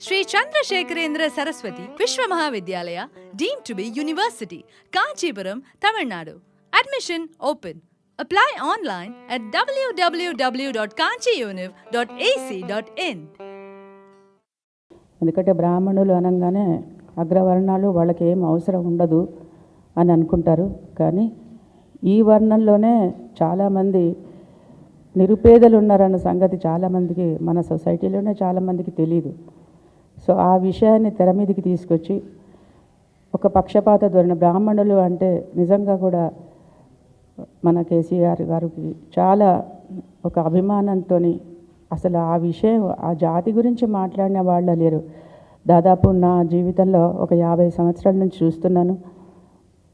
Shri Chandrasekharendra Saraswati Vishwa Mahavidyalaya deemed to be university Kanchipuram Tamil Nadu. Admission open apply online at W W W dot Kanchi kanchiuniv dot AC dot in ఎందుకంటే బ్రాహ్మణులు అనగానే అగ్రవర్ణాలు వాళ్ళకి ఏం అవసరం ఉండదు అని అనుకుంటారు. కానీ ఈ వర్ణంలోనే చాలామంది నిరుపేదలు ఉన్నారన్న సంగతి చాలామందికి మన సొసైటీలోనే చాలామందికి తెలియదు సో ఆ విషయాన్ని తెర మీదకి తీసుకొచ్చి ఒక పక్షపాత ధోరణి బ్రాహ్మణులు అంటే నిజంగా కూడా మన కేసీఆర్ గారికి చాలా ఒక అభిమానంతో అసలు ఆ విషయం ఆ జాతి గురించి మాట్లాడిన వాళ్ళు లేరు. దాదాపు నా జీవితంలో ఒక యాభై సంవత్సరాల నుంచి చూస్తున్నాను.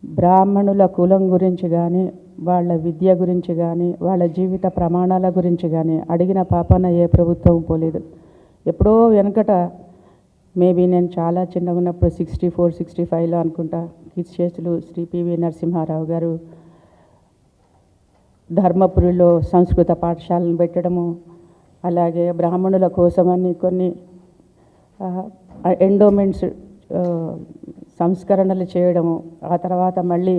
బ్రాహ్మణుల కులం గురించి కానీ వాళ్ళ విద్య గురించి కానీ వాళ్ళ జీవిత ప్రమాణాల గురించి కానీ అడిగిన పాపన ఏ ప్రభుత్వం పోలేదు. ఎప్పుడో వెనకట మేబీ నేను చాలా చిన్నగా ఉన్నప్పుడు సిక్స్టీ ఫోర్ సిక్స్టీ ఫైవ్లో అనుకుంటా. కీర్తిశేషులు శ్రీ పివి నరసింహారావు గారు ధర్మపురిలో సంస్కృత పాఠశాలను పెట్టడము అలాగే బ్రాహ్మణుల కోసమని కొన్ని ఎండోమెంట్స్ సంస్కరణలు చేయడము. ఆ తర్వాత మళ్ళీ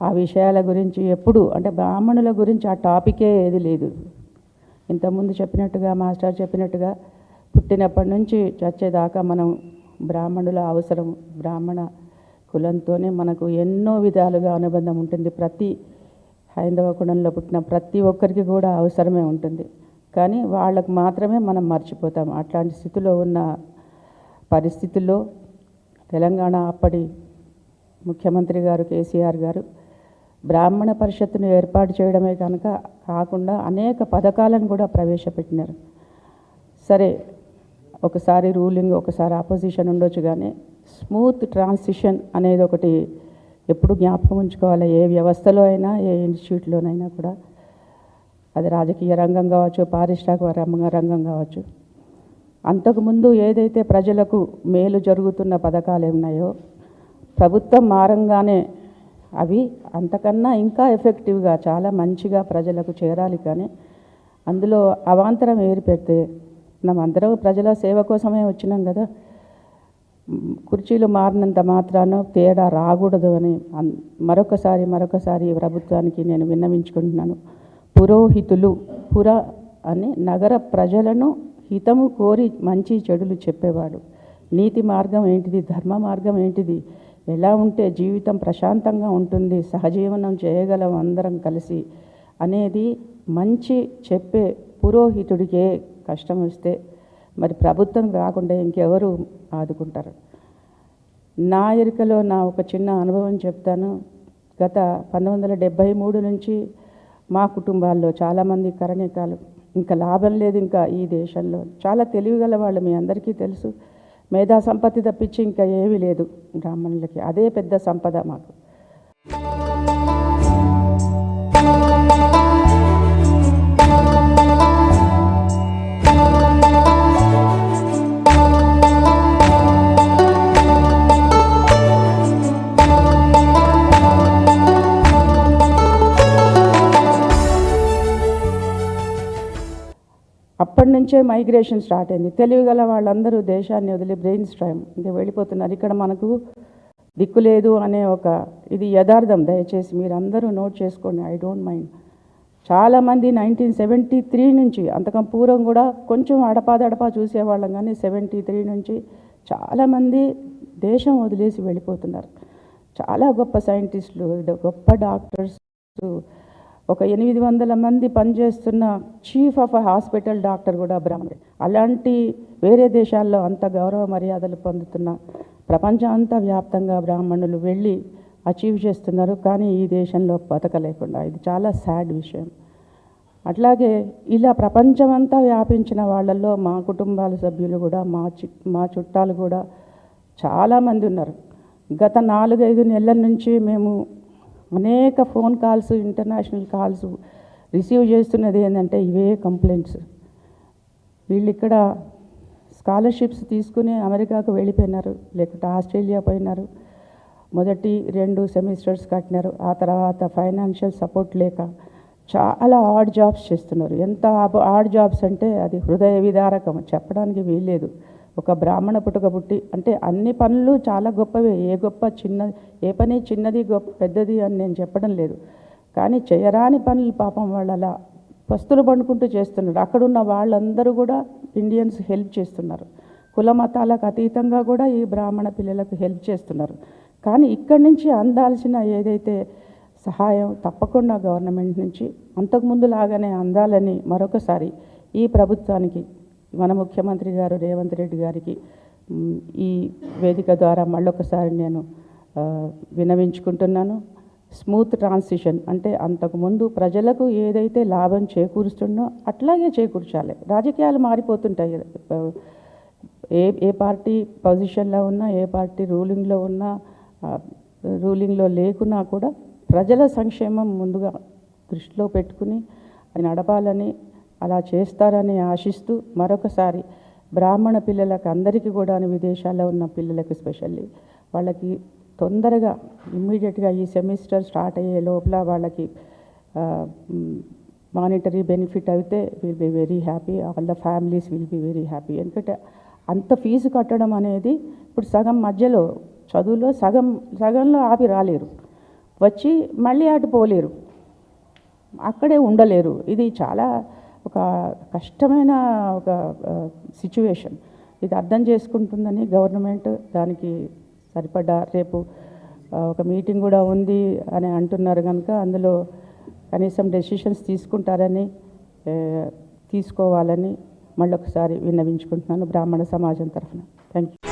ఆ విషయాల గురించి ఎప్పుడు అంటే బ్రాహ్మణుల గురించి ఆ టాపికే ఏది లేదు. ఇంతకుముందు చెప్పినట్టుగా మాస్టర్ చెప్పినట్టుగా పుట్టినప్పటి నుంచి చచ్చేదాకా మనం బ్రాహ్మణుల అవసరం బ్రాహ్మణ కులంతోనే మనకు ఎన్నో విధాలుగా అనుబంధం ఉంటుంది. ప్రతి హైందవ కులంలో పుట్టిన ప్రతి ఒక్కరికి కూడా అవసరమే ఉంటుంది. కానీ వాళ్ళకు మాత్రమే మనం మర్చిపోతాం. అట్లాంటి స్థితిలో ఉన్న పరిస్థితుల్లో తెలంగాణ అప్పటి ముఖ్యమంత్రి గారు కేసీఆర్ గారు బ్రాహ్మణ పరిషత్తును ఏర్పాటు చేయడమే కనుక కాకుండా అనేక పథకాలను కూడా ప్రవేశపెట్టినారు. సరే ఒకసారి రూలింగ్ ఒకసారి ఆపోజిషన్ ఉండొచ్చు కానీ స్మూత్ ట్రాన్సిషన్ అనేది ఒకటి ఎప్పుడు జ్ఞాపకం ఉంచుకోవాలి. ఏ వ్యవస్థలో అయినా ఏ ఇన్స్టిట్యూట్లోనైనా కూడా. అది రాజకీయ రంగం కావచ్చు పారిశ్రామిక రంగ రంగం కావచ్చు. అంతకుముందు ఏదైతే ప్రజలకు మేలు జరుగుతున్న పథకాలు ఉన్నాయో ప్రభుత్వం మారంగానే అవి అంతకన్నా ఇంకా ఎఫెక్టివ్గా చాలా మంచిగా ప్రజలకు చేరాలి కానీ అందులో అవాంతరం ఏర్పెడితే అందరం ప్రజల సేవ కోసమే వచ్చినాం కదా. కుర్చీలు మారినంత మాత్రాన తేడా రాకూడదు అని మరొకసారి మరొకసారి ప్రభుత్వానికి నేను విన్నవించుకుంటున్నాను. పురోహితులు పుర అని నగర ప్రజలను హితము కోరి మంచి చెడులు చెప్పేవాడు. నీతి మార్గం ఏంటిది? ధర్మ మార్గం ఏంటిది? ఎలా ఉంటే జీవితం ప్రశాంతంగా ఉంటుంది సహజీవనం చేయగలం అందరం కలిసి అనేది మంచి చెప్పే పురోహితుడికే కష్టం వస్తే మరి ప్రభుత్వం రాకుండా ఇంకెవరు ఆదుకుంటారు? నా ఎరుకలో నా ఒక చిన్న అనుభవం చెప్తాను. గత పంతొమ్మిది డెబ్భై మూడు నుంచి మా కుటుంబాల్లో చాలామంది కరణికాలు ఇంకా లాభం లేదు ఇంకా ఈ దేశంలో. చాలా తెలివిగల వాళ్ళు మీ అందరికీ తెలుసు. మేధా సంపత్తి తప్పించి ఇంకా ఏమీ లేదు బ్రాహ్మణులకి. అదే పెద్ద సంపద మాకు. అప్పటి నుంచే మైగ్రేషన్ స్టార్ట్ అయింది. తెలివిగల వాళ్ళందరూ దేశాన్ని వదిలి బ్రెయిన్ స్ట్రైమ్ ఇంకా వెళ్ళిపోతున్నారు. ఇక్కడ మనకు దిక్కు లేదు అనే ఒక ఇది యథార్థం. దయచేసి మీరు అందరూ నోట్ చేసుకోండి. I don't mind. చాలామంది నైన్టీన్ సెవెంటీ త్రీ నుంచి అంతకం పూర్వం కూడా కొంచెం అడపాదడపా చూసేవాళ్ళం కానీ సెవెంటీ త్రీ నుంచి చాలామంది దేశం వదిలేసి వెళ్ళిపోతున్నారు. చాలా గొప్ప సైంటిస్టులు గొప్ప డాక్టర్స్ ఒక ఎనిమిది వందల మంది పనిచేస్తున్న చీఫ్ ఆఫ్ హాస్పిటల్ డాక్టర్ కూడా బ్రాహ్మణుడు. అలాంటి వేరే దేశాల్లో అంత గౌరవ మర్యాదలు పొందుతున్న ప్రపంచం అంతా వ్యాప్తంగా బ్రాహ్మణులు వెళ్ళి అచీవ్ చేస్తున్నారు. కానీ ఈ దేశంలో బతకలేకుండా ఇది చాలా సాడ్ విషయం. అట్లాగే ఇలా ప్రపంచమంతా వ్యాపించిన వాళ్ళల్లో మా కుటుంబాల సభ్యులు కూడా మా చి మా చుట్టాలు కూడా చాలామంది ఉన్నారు. గత నాలుగైదు నెలల నుంచి మేము అనేక phone calls international calls receive చేస్తున్నది ఏంటంటే ఇవే కంప్లైంట్స్. వీళ్ళు ఇక్కడ స్కాలర్షిప్స్ తీసుకుని అమెరికాకు వెళ్ళిపోయినారు లేకుంటే ఆస్ట్రేలియా పోయినారు. మొదటి రెండు సెమిస్టర్స్ కట్టినారు ఆ తర్వాత ఫైనాన్షియల్ సపోర్ట్ లేక చాలా ఆడ్ జాబ్స్ చేస్తున్నారు. ఎంత ఆడ్ జాబ్స్ అంటే అది హృదయ విదారకం చెప్పడానికి వీల్లేదు. ఒక బ్రాహ్మణ పుట్టుక పుట్టి అంటే అన్ని పనులు చాలా గొప్పవే. ఏ గొప్ప చిన్న ఏ పని చిన్నది గొప్ప పెద్దది అని నేను చెప్పడం లేదు. కానీ చేయరాని పనులు పాపం వాళ్ళు అలా పస్తులు పండుకుంటూ చేస్తున్నారు. అక్కడున్న వాళ్ళందరూ కూడా ఇండియన్స్ హెల్ప్ చేస్తున్నారు. కుల మతాలకు అతీతంగా కూడా ఈ బ్రాహ్మణ పిల్లలకు హెల్ప్ చేస్తున్నారు. కానీ ఇక్కడి నుంచి అందాల్సిన ఏదైతే సహాయం తప్పకుండా గవర్నమెంట్ నుంచి అంతకుముందు లాగానే అందాలని మరొకసారి ఈ ప్రభుత్వానికి మన ముఖ్యమంత్రి గారు రేవంత్ రెడ్డి గారికి ఈ వేదిక ద్వారా మళ్ళొకసారి నేను వినవించుకుంటున్నాను. స్మూత్ ట్రాన్సిషన్ అంటే అంతకుముందు ప్రజలకు ఏదైతే లాభం చేకూరుస్తుందో అట్లాగే చేకూర్చాలి. రాజకీయాలు మారిపోతుంటాయి. ఏ ఏ పార్టీ పొజిషన్లో ఉన్నా ఏ పార్టీ రూలింగ్లో ఉన్నా రూలింగ్లో లేకున్నా కూడా ప్రజల సంక్షేమం ముందుగా దృష్టిలో పెట్టుకుని నడపాలని అలా చేస్తారని ఆశిస్తూ మరొకసారి బ్రాహ్మణ పిల్లలకు అందరికీ కూడా విదేశాల్లో ఉన్న పిల్లలకు స్పెషల్లీ వాళ్ళకి తొందరగా ఇమ్మీడియట్గా ఈ సెమిస్టర్ స్టార్ట్ అయ్యే లోపల వాళ్ళకి మానిటరీ బెనిఫిట్ అయితే will be very happy all the families will be very happy. ఎందుకంటే అంత ఫీజు కట్టడం అనేది ఇప్పుడు సగం మధ్యలో చదువులో సగం సగంలో ఆపి రాలేరు. వచ్చి మళ్ళీ అటు పోలేరు. అక్కడే ఉండలేరు. ఇది చాలా ఒక కష్టమైన ఒక సిచ్యువేషన్ ఇది అర్థం చేసుకుంటుందని గవర్నమెంట్ దానికి సరిపడా రేపు ఒక మీటింగ్ కూడా ఉంది అని అంటున్నారు కనుక అందులో కనీసం డెసిషన్స్ తీసుకుంటారని తీసుకోవాలని మళ్ళొకసారి విన్నవించుకుంటున్నాను బ్రాహ్మణ సమాజం తరఫున. Thank you